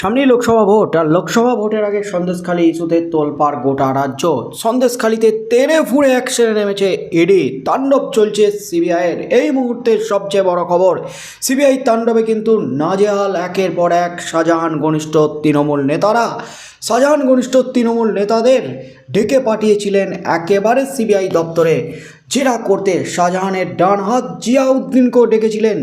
সামনেই লোকসভা ভোট, আর লোকসভা ভোটের আগে সন্দেশখালী ইস্যুতে তোলপাড় গোটা রাজ্য। সন্দেশখালীতে তেরে ফুড়ে অ্যাকশনে নেমেছে ইডি তাণ্ডব চলছে সিবিআইয়ের। এই মুহূর্তের সবচেয়ে বড় খবর, সিবিআই তাণ্ডবে কিন্তু নাজেহাল একের পর এক শাহজাহান ঘনিষ্ঠ তৃণমূল নেতারা। শাহজাহান ঘনিষ্ঠ তৃণমূল নেতাদের ডেকে পাঠিয়েছিলেন একেবারে সিবিআই দপ্তরে। জেরা করতে শাহজাহানের ডান হাত জিয়াউদ্দিনকেও ডেকেছিলেন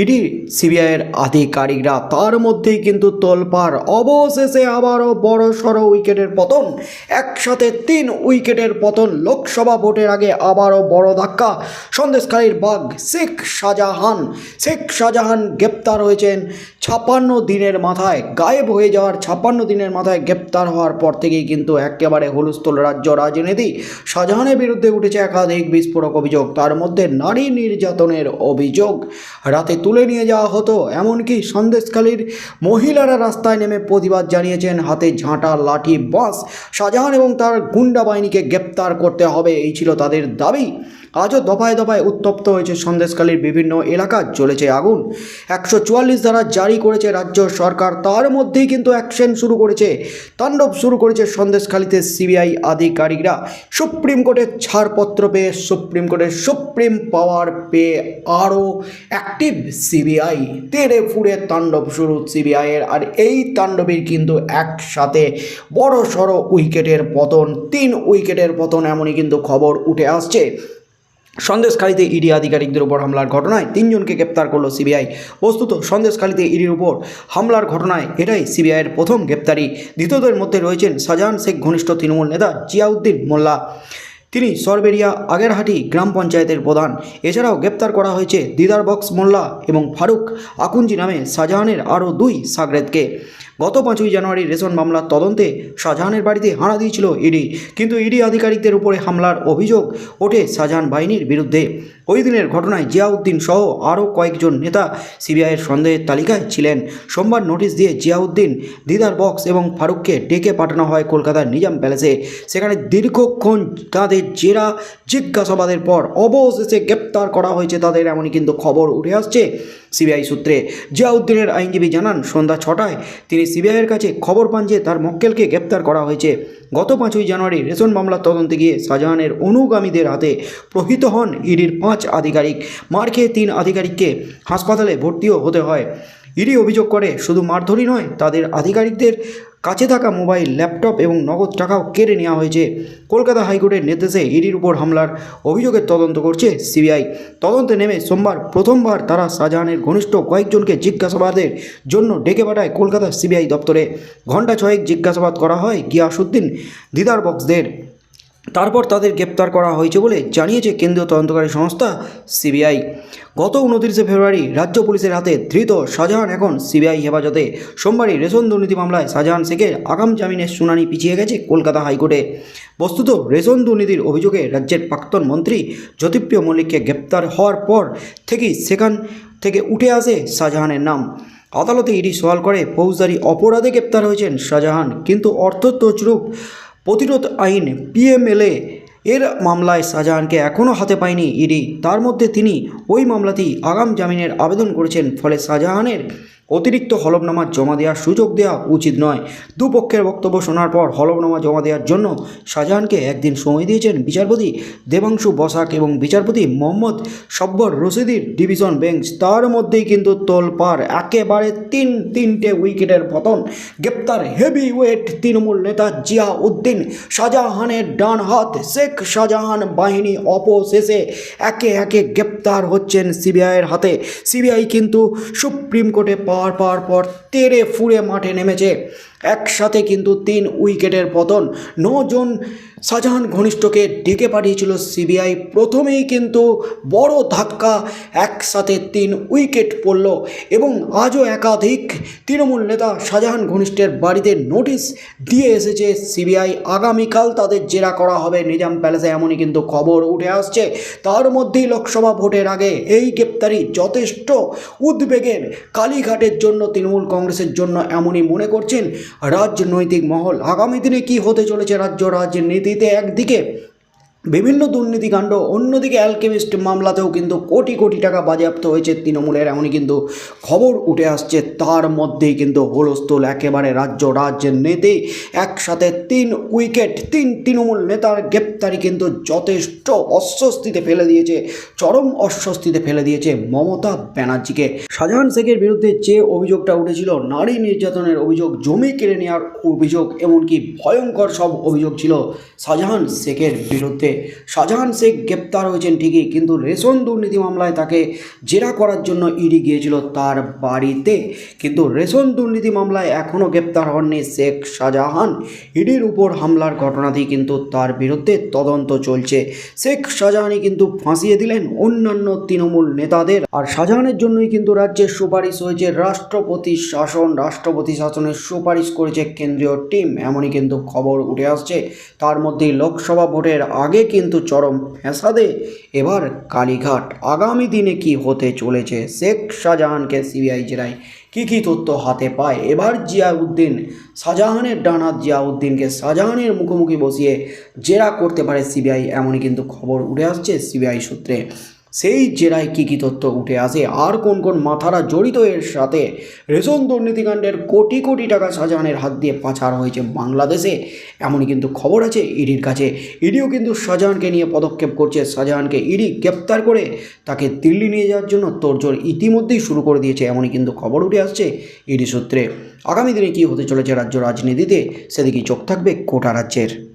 ইডি, সিবিআইয়ের আধিকারিকরা তার মধ্যেই কিন্তু তোলপাড়। অবশেষে আবারও বড় সড়ো উইকেটের পতন। একসাথে তিন উইকেটের পতন। লোকসভা ভোটের আগে আবারও বড় ধাক্কা। সন্দেশকারীর বাঘ শেখ শাহজাহান। শেখ শাহজাহান গ্রেপ্তার হয়েছেন। ছাপ্পান্ন দিনের মাথায়, গায়েব হয়ে যাওয়ার ছাপ্পান্ন দিনের মাথায় গ্রেপ্তার হওয়ার পর থেকেই কিন্তু একেবারে হুলস্থুল রাজ্য রাজনীতি। শাহজাহানের বিরুদ্ধে উঠেছে একাধিক বিস্ফোরক অভিযোগ, তার মধ্যে নারী নির্যাতনের অভিযোগ। রাতে তুলে নিয়ে যাওয়া হতো, এমনকি সন্দেশখালীর মহিলারা রাস্তায় নেমে প্রতিবাদ জানিয়েছেন, হাতে ঝাঁটা, লাঠি, বাঁশ। শাহজাহান এবং তার গুন্ডা বাহিনীকে গ্রেপ্তার করতে হবে, এই ছিল তাদের দাবি। আজও দফায় দফায় উত্তপ্ত হয়েছে সন্দেশখালীর বিভিন্ন এলাকা, জ্বলেছে আগুন। একশো চুয়াল্লিশ ধারা জারি করেছে রাজ্য সরকার, তার মধ্যেই কিন্তু অ্যাকশন শুরু করেছে। তাণ্ডব শুরু করেছে সন্দেশখালীতে সিবিআই আধিকারিকরা। সুপ্রিম কোর্টের ছাড়পত্র পেয়ে সুপ্রিম কোর্টের সুপ্রিম পাওয়ার পেয়ে আরও অ্যাক্টিভ সিবিআই। তেড়ে ফুড়ে তাণ্ডব শুরু সিবিআইয়ের, আর এই তাণ্ডবের কিন্তু একসাথে বড় সড়ো উইকেটের পতন, তিন উইকেটের পতন এমনই কিন্তু খবর উঠে আসছে। সন্দেশখালীতে ইডি আধিকারিকদের উপর হামলার ঘটনায় তিনজনকে গ্রেপ্তার করল সিবিআই। বস্তুত, সন্দেশখালীতে ইডির উপর হামলার ঘটনায় এটাই সিবিআইয়ের প্রথম গ্রেপ্তারি। দ্বিতীয়দের মধ্যে রয়েছেন শাহজাহান শেখ, ঘনিষ্ঠ তৃণমূল নেতা জিয়াউদ্দিন মোল্লা। তিনি সরবেরিয়া আগেরহাটি গ্রাম পঞ্চায়েতের প্রধান। এছাড়াও গ্রেপ্তার করা হয়েছে দিদার বক্স মোল্লা এবং ফারুক আকুঞ্জি নামে শাহজাহানের আরও দুই সাগরেদকে। গত পাঁচই জানুয়ারি রেশন মামলার তদন্তে শাহজাহানের বাড়িতে হানা দিয়েছিল ইডি। কিন্তু ইডি আধিকারিকদের উপরে হামলার অভিযোগ ওঠে শাহজাহান বাহিনীর বিরুদ্ধে। ওই দিনের ঘটনায় জিয়াউদ্দিন সহ আরও কয়েকজন নেতা সিবিআইয়ের সন্দেহের তালিকায় ছিলেন। সোমবার নোটিশ দিয়ে জিয়াউদ্দিন, দিদার বক্স এবং ফারুককে ডেকে পাঠানো হয় কলকাতার নিজাম প্যালেসে। সেখানে দীর্ঘক্ষণ তাদের জেরা, জিজ্ঞাসাবাদের পর অবশেষে গ্রেপ্তার করা হয়েছে তাদের এমনই কিন্তু খবর উঠে আসছে সিবিআই সূত্রে। জিয়াউদ্দিনের আইনজীবী জানান, সন্ধ্যা ছটায় তিনি সিবিআইয়ের কাছে খবর পান যে তার মক্কেলকে গ্রেপ্তার করা হয়েছে। গত পাঁচই জানুয়ারি রেশন মামলার তদন্তে গিয়ে শাহজাহানের অনুগামীদের হাতে প্রহিত হন ইডির পাঁচ আধিকারিক। মার খেয়ে তিন আধিকারিককে হাসপাতালে ভর্তিও হতে হয়। ইডি অভিযোগ করে, শুধু মারধরই নয়, তাদের আধিকারিকদের কাছে থাকা মোবাইল, ল্যাপটপ এবং নগদ টাকাও কেড়ে নেওয়া হয়েছে। কলকাতা হাইকোর্টের নির্দেশে ইডির উপর হামলার অভিযোগের তদন্ত করছে সিবিআই। তদন্তে নেমে সোমবার প্রথমবার তারা শাহজাহানের ঘনিষ্ঠ কয়েকজনকে জিজ্ঞাসাবাদের জন্য ডেকে পাঠায় কলকাতা সিবিআই দপ্তরে। ঘণ্টা ছয়েক জিজ্ঞাসাবাদ করা হয় গিয়াসুদ্দিন দিদার বক্সদের তারপর তাদের গ্রেপ্তার করা হয়েছে বলে জানিয়েছে কেন্দ্রীয় তদন্তকারী সংস্থা সিবিআই। গত উনত্রিশে ফেব্রুয়ারি রাজ্য পুলিশের হাতে ধৃত শাহজাহান এখন সিবিআই হেফাজতে। সোমবারই রেশন দুর্নীতি মামলায় শাহজাহান শেখের আগাম জামিনের শুনানি পিছিয়ে গেছে কলকাতা হাইকোর্টে। বস্তুত রেশন দুর্নীতির অভিযোগে রাজ্যের প্রাক্তন মন্ত্রী জ্যোতিপ্রিয় মল্লিককে গ্রেপ্তার হওয়ার পর থেকেই সেখান থেকে উঠে আসে শাহজাহানের নাম। আদালতে ইডি সওয়াল করে, ফৌজদারি অপরাধে গ্রেপ্তার হয়েছেন শাহজাহান, কিন্তু অর্থ তছরূপ প্রতিরোধ আইন পিএমএলএ এর মামলায় শাহজাহানকে এখনও হাতে পায়নি ইডি। তার মধ্যে তিনি ওই মামলাতেই আগাম জামিনের আবেদন করেছেন, ফলে শাহজাহানের অতিরিক্ত হলফনামা জমা দেওয়ার সুযোগ দেওয়া উচিত নয়। দুপক্ষের বক্তব্য শোনার পর হলফনামা জমা দেওয়ার জন্য শাহজাহানকে একদিন সময় দিয়েছেন বিচারপতি দেবাংশু বসাক এবং বিচারপতি মোহাম্মদ সব্বর রশিদির ডিভিশন বেঞ্চ। তার মধ্যেই কিন্তু তোলপার একেবারে তিন তিনটে উইকেটের পতন। গ্রেপ্তার হেভি ওয়েট তৃণমূল নেতা জিয়া উদ্দিন শাহজাহানের ডান হাত শেখ শাহজাহান বাহিনী অপশেষে একে একে গ্রেপ্তার হচ্ছেন সিবিআইয়ের হাতে। সিবিআই কিন্তু সুপ্রিম কোর্টে পাওয়ার পর পর তেরে ফুড়ে মাঠে নেমেছে। একসাথে কিন্তু তিন উইকেটের পতন। নজন শাহজাহান ঘনিষ্ঠকে ডেকে পাঠিয়েছিল সিবিআই। প্রথমেই কিন্তু বড় ধাক্কা, একসাথে তিন উইকেট পড়ল এবং আজও একাধিক তৃণমূল নেতা শাহজাহান ঘনিষ্ঠের বাড়িতে নোটিশ দিয়ে এসেছে সিবিআই। আগামীকাল তাদের জেরা করা হবে নিজাম প্যালেসে, এমনই কিন্তু খবর উঠে আসছে। তার মধ্যেই লোকসভা ভোটের আগে এই গ্রেপ্তারি যথেষ্ট উদ্বেগের। কালীঘাটের জন্য তৃণমূল কংগ্রেসের জন্য এমনই মনে করছেন রাজনৈতিক মহল। আগামী দিনে কি হতে চলেছে রাজ্য রাজনীতিতে একদিকে বিভিন্ন দুর্নীতিকাণ্ড অন্যদিকে অ্যালকেমিস্ট মামলাতেও কিন্তু কোটি কোটি টাকা বাজেয়াপ্ত হয়েছে তৃণমূলের, এমনই কিন্তু খবর উঠে আসছে। তার মধ্যেই কিন্তু হলস্থল একেবারে রাজ্য রাজ্যের নেতে, একসাথে তিন উইকেট, তিন তৃণমূল নেতার গ্রেপ্তারি কিন্তু যথেষ্ট অস্বস্তিতে ফেলে দিয়েছে, চরম অস্বস্তিতে ফেলে দিয়েছে মমতা ব্যানার্জিকে। শাহজাহান শেখের বিরুদ্ধে যে অভিযোগটা উঠেছিল, নারী নির্যাতনের অভিযোগ, জমি কেড়ে নেওয়ার অভিযোগ, এমনকি ভয়ঙ্কর সব অভিযোগ ছিল শাহজাহান শেখের বিরুদ্ধে। শাহজাহান শেখ গ্রেপ্তার হয়েছেন ঠিকই, কিন্তু রেশন দুর্নীতি মামলায় তাকে জেরা করার জন্য ইডি গিয়েছিল তার বাড়িতে। কিন্তু রেশন দুর্নীতি মামলায় এখনও গ্রেপ্তার হননি শেখ শাহজাহান। ইডির উপর হামলার ঘটনাটি কিন্তু তার বিরুদ্ধে তদন্ত চলছে। শেখ শাহজাহানই কিন্তু ফাঁসিয়ে দিলেন অন্যান্য তৃণমূল নেতাদের। আর শাহজাহানের জন্যই কিন্তু রাজ্যের সুপারিশ হয়েছে, রাষ্ট্রপতি শাসন, রাষ্ট্রপতি শাসনের সুপারিশ করেছে কেন্দ্রীয় টিম। এমনই কিন্তু খবর উঠে আসছে। তার মধ্যেই লোকসভা ভোটের আগে কিন্তু চরম ফ্যাসাদে। এবার কালীঘাট আগামী দিনে কি হতে চলেছে? শেখ শাহজাহানকে সিবিআই জেরায় কী কী তথ্য হাতে পায়? এবার জিয়াউদ্দিন শাহজাহানের ডানা জিয়াউদ্দিনকে শাহজাহানের মুখোমুখি বসিয়ে জেরা করতে পারে সিবিআই, এমনই কিন্তু খবর উঠে আসছে সিবিআই সূত্রে। সেই জেরায় কী কী তথ্য উঠে আসে? আর কোন কোন মাথারা জড়িত এর সাথে? রেশন দুর্নীতিকাণ্ডের কোটি কোটি টাকা শাহজাহানের হাত দিয়ে পাচার হয়েছে বাংলাদেশে। এমনই কিন্তু খবর আছে ইডির কাছে। ইডিও কিন্তু শাহজাহানকে নিয়ে পদক্ষেপ করছে। শাহজাহানকে ইডি গ্রেপ্তার করে তাকে দিল্লি নিয়ে যাওয়ার জন্য তোড়জোড় ইতিমধ্যেই শুরু করে দিয়েছে। এমনই কিন্তু খবর উঠে আসছে ইডি সূত্রে। আগামী দিনে কী হতে চলেছে রাজ্য রাজনীতিতে? সেদিকেই চোখ থাকবে কোটা রাজ্যের।